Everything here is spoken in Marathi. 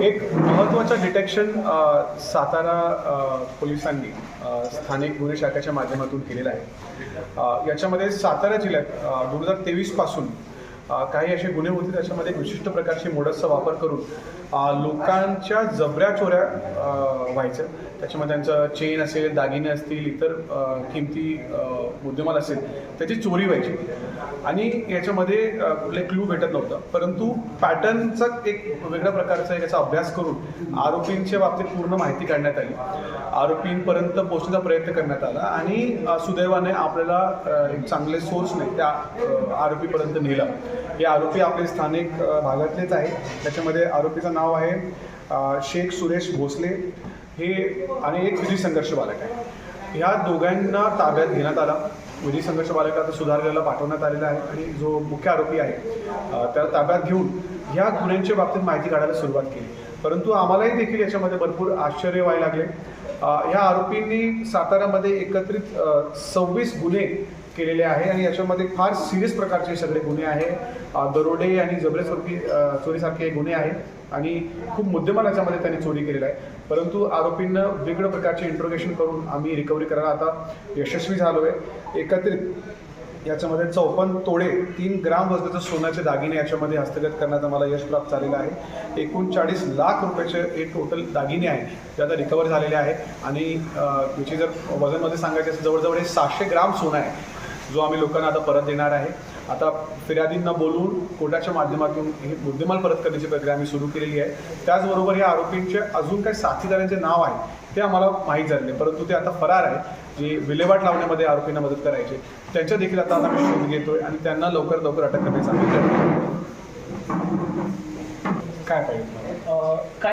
एक महत्त्वाचं डिटेक्शन सातारा पोलिसांनी स्थानिक गुन्हे शाखेच्या माध्यमातून केलेलं आहे. याच्यामध्ये सातारा जिल्ह्यात दोन हजार तेवीसपासून काही असे गुन्हे होते त्याच्यामध्ये विशिष्ट प्रकारची मोडसचा वापर करून लोकांच्या जबऱ्या चोऱ्या व्हायच्या व्हायचं. त्याच्यामध्ये त्यांचं चेन असेल दागिने असतील इतर किमती मुद्देमाल असेल त्याची चोरी व्हायची. आणि याच्यामध्ये कुठले क्लू भेटत नव्हतं. परंतु पॅटर्नचा एक वेगळ्या प्रकारचा याचा अभ्यास करून आरोपींच्या बाबतीत पूर्ण माहिती काढण्यात आली. आरोपींपर्यंत पोहोचण्याचा प्रयत्न करण्यात आला आणि सुदैवाने आपल्याला एक चांगले सोर्सने त्या आरोपीपर्यंत नेला. हे आरोपी आपले स्थानिक भागातलेच आहेत. त्याच्यामध्ये आरोपीचं नाव आहे शेख सुरेश भोसले. हे आणि एक विधी संघर्ष बालक आहे. ह्या दोघांना ताब्यात घेण्यात आला. विधी संघर्ष बालकाचा सुधारलेला पाठवण्यात आलेला आहे आणि जो मुख्य आरोपी आहे त्याला ताब्यात घेऊन ह्या गुन्ह्यांच्या बाबतीत माहिती काढायला सुरुवात केली. परंतु आम्हालाही देखील याच्यामध्ये भरपूर आश्चर्य व्हायला लागले. ह्या आरोपींनी साताऱ्यामध्ये एकत्रित सव्वीस गुन्हे केलेले आहे आणि याच्यामध्ये फार सिरियस प्रकारचे सगळे गुन्हे आहे. दरोडे आणि जबरेचोरी चोरीसारखे गुन्हे आहेत आणि खूप मुद्देमाल याच्यामध्ये त्यांनी चोरी केलेला आहे. परंतु आरोपींना वेगळ्या प्रकारचे इंट्रोगेशन करून आम्ही रिकव्हरी करायला आता यशस्वी झालो आहे एकत्रित याच्यामध्ये चौपन्न तोडे तीन ग्राम वजनाचे सोन्याचे दागिने याच्यामध्ये हस्तगत करण्यात आम्हाला यश प्राप्त झालेलं आहे. एकूण चाळीस लाख रुपयाचे हे टोटल दागिने आहे ते आता रिकवर झालेले आहे आणि अ, याची जर वजनमध्ये सांगायचे जवळजवळ हे सहाशे ग्राम सोनं आहे. जो आम्ही लोकांना आता परत देणार आहे. आता फिर्यादींना बोलवून कोर्टाच्या माध्यमातून हे मुद्देमाल परत करण्याची प्रक्रिया आम्ही सुरू केलेली आहे. त्याचबरोबर या आरोपींचे अजून काही साथीदारांचे नाव आहे ते आम्हाला माहीत झाले परंतु ते आता फरार आहे जे विल्हेवाट लावण्यामध्ये आरोपींना मदत करायचे. त्यांच्या देखील आता आम्ही शोध घेतोय आणि त्यांना लवकर लवकर अटक करण्याचा आम्ही काय पाहिजे? काय